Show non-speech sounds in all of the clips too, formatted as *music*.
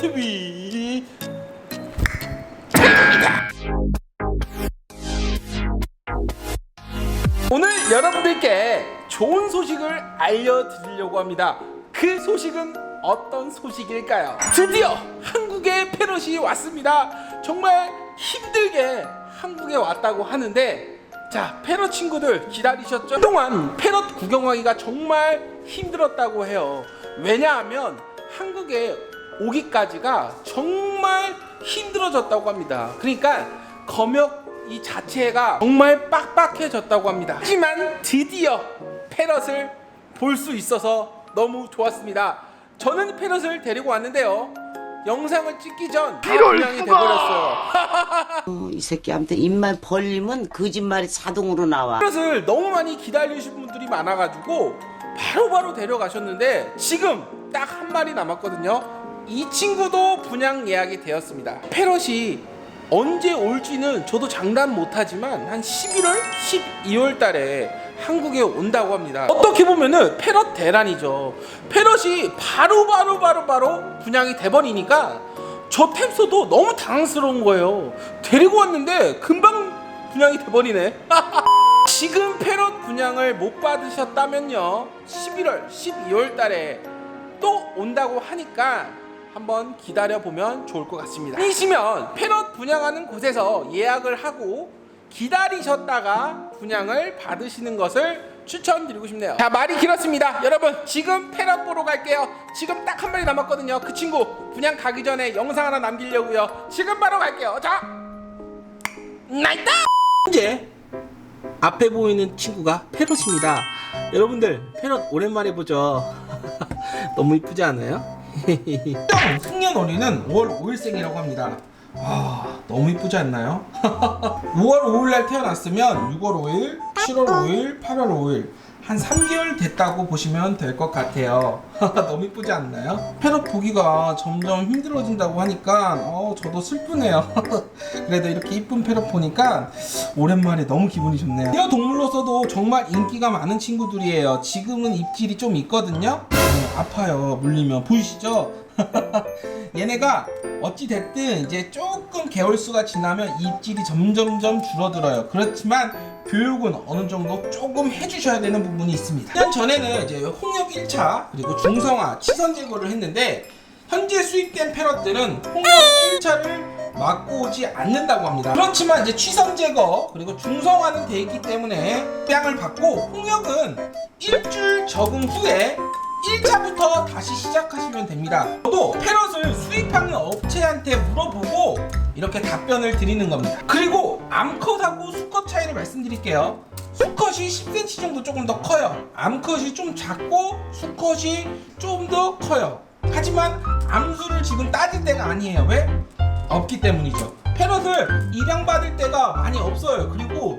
TV 오늘 여러분들께 좋은 소식을 알려드리려고 합니다. 그 소식은 어떤 소식일까요? 드디어 한국에 패럿이 왔습니다. 정말 힘들게 한국에 왔다고 하는데 자, 패럿 친구들 기다리셨죠? 그동안 패럿 구경하기가 정말 힘들었다고 해요. 왜냐하면 한국에 오기까지가 정말 힘들어졌다고 합니다. 그러니까 검역 이 자체가 정말 빡빡해졌다고 합니다. 하지만 드디어 패럿을 볼 수 있어서 너무 좋았습니다. 저는 패럿을 데리고 왔는데요. 영상을 찍기 전 분양이 돼버렸어요. *laughs* 어, 이 새끼한테 입만 벌리면 거짓말이 자동으로 나와. 패럿을 너무 많이 기다리신 분들이 많아가지고 바로바로 데려가셨는데 지금 딱 한 마리 남았거든요. 이 친구도 분양 예약이 되었습니다. 패럿이 언제 올지는 저도 장담 못하지만 한 11월, 12월 달에 한국에 온다고 합니다. 어떻게 보면은 패럿 대란이죠. 패럿이 바로 바로 바로 바로 분양이 돼버리니까 저 템소도 너무 당황스러운 거예요. 데리고 왔는데 금방 분양이 돼버리네. *laughs* 지금 패럿 분양을 못 받으셨다면요 11월 12월 달에 또 온다고 하니까 한번 기다려 보면 좋을 것 같습니다. 아니시면 패럿 분양하는 곳에서 예약을 하고 기다리셨다가 분양을 받으시는 것을 추천드리고 싶네요. 자 말이 길었습니다. 여러분 지금 패럿 보러 갈게요. 지금 딱 한 마리 남았거든요. 그 친구 분양 가기 전에 영상 하나 남기려고요. 지금 바로 갈게요. 자! 나이다 이제 앞에 보이는 친구가 페럿입니다. 여러분들 페럿 오랜만에 보죠. *laughs* 너무 이쁘지 않아요? 승년어리는 5월 5일생이라고 합니다. 아 너무 이쁘지 않나요? *laughs* 5월 5일날 태어났으면 6월 5일, 7월 5일, 8월 5일 한 3개월 됐다고 보시면 될 것 같아요. *laughs* 너무 이쁘지 않나요? 페럿 보기가 점점 힘들어진다고 하니까 어, 저도 슬프네요. *laughs* 그래도 이렇게 이쁜 페럿 보니까 오랜만에 너무 기분이 좋네요. 뛰어 동물로서도 정말 인기가 많은 친구들이에요. 지금은 입질이 좀 있거든요. 음, 아파요. 물리면 보이시죠? *laughs* 얘네가 어찌 됐든 이제 조금 개월수가 지나면 입질이 점점점 줄어들어요. 그렇지만 교육은 어느 정도 조금 해주셔야 되는 부분이 있습니다. 1년 전에는 이제 홍역 1차 그리고 중성화 치선 제거를 했는데 현재 수입된 패럿들은 홍역 1차를 맞고 오지 않는다고 합니다. 그렇지만 이제 취선 제거 그리고 중성화는 돼 있기 때문에 뺨을 받고 홍역은 일주일 적응 후에 1차부터 다시 시작하시면 됩니다. 저도 패럿을 수입하는 업체한테 물어보고 이렇게 답변을 드리는 겁니다. 그리고 암컷하고 수컷 차이를 말씀드릴게요. 수컷이 10cm 정도 조금 더 커요. 암컷이 좀 작고 수컷이 좀 더 커요. 하지만 암수를 지금 따질 때가 아니에요. 왜? 없기 때문이죠. 패럿을 입양받을 때가 많이 없어요. 그리고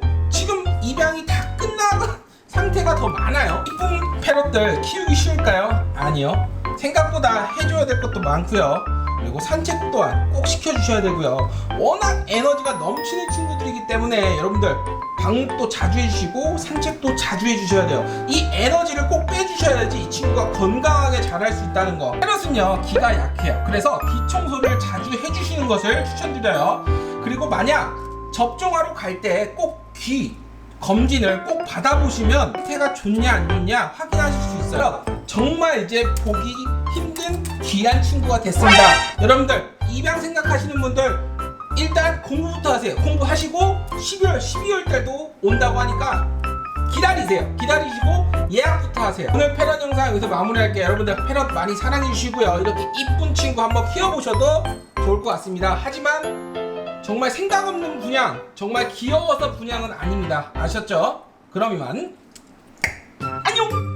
상태가 더 많아요. 이쁜 패럿들 키우기 쉬울까요? 아니요. 생각보다 해줘야 될 것도 많고요. 그리고 산책 또한 꼭 시켜주셔야 되고요. 워낙 에너지가 넘치는 친구들이기 때문에 여러분들 방목도 자주 해주시고 산책도 자주 해주셔야 돼요. 이 에너지를 꼭 빼주셔야지 이 친구가 건강하게 자랄 수 있다는 거. 패럿은요 기가 약해요. 그래서 귀 청소를 자주 해주시는 것을 추천드려요. 그리고 만약 접종하러 갈 때 꼭 귀 검진을 꼭 받아보시면 상태가 좋냐 안 좋냐 확인하실 수 있어요. 정말 이제 보기 힘든 귀한 친구가 됐습니다. 여러분들 입양 생각하시는 분들 일단 공부부터 하세요. 공부하시고 12월 12월 달도 온다고 하니까 기다리세요. 기다리시고 예약부터 하세요. 오늘 패럿 영상 여기서 마무리할게요. 여러분들 패럿 많이 사랑해 주시고요. 이렇게 이쁜 친구 한번 키워보셔도 좋을 것 같습니다. 하지만 정말 생각 없는 분양, 정말 귀여워서 분양은 아닙니다. 아셨죠? 그럼 이만 안녕!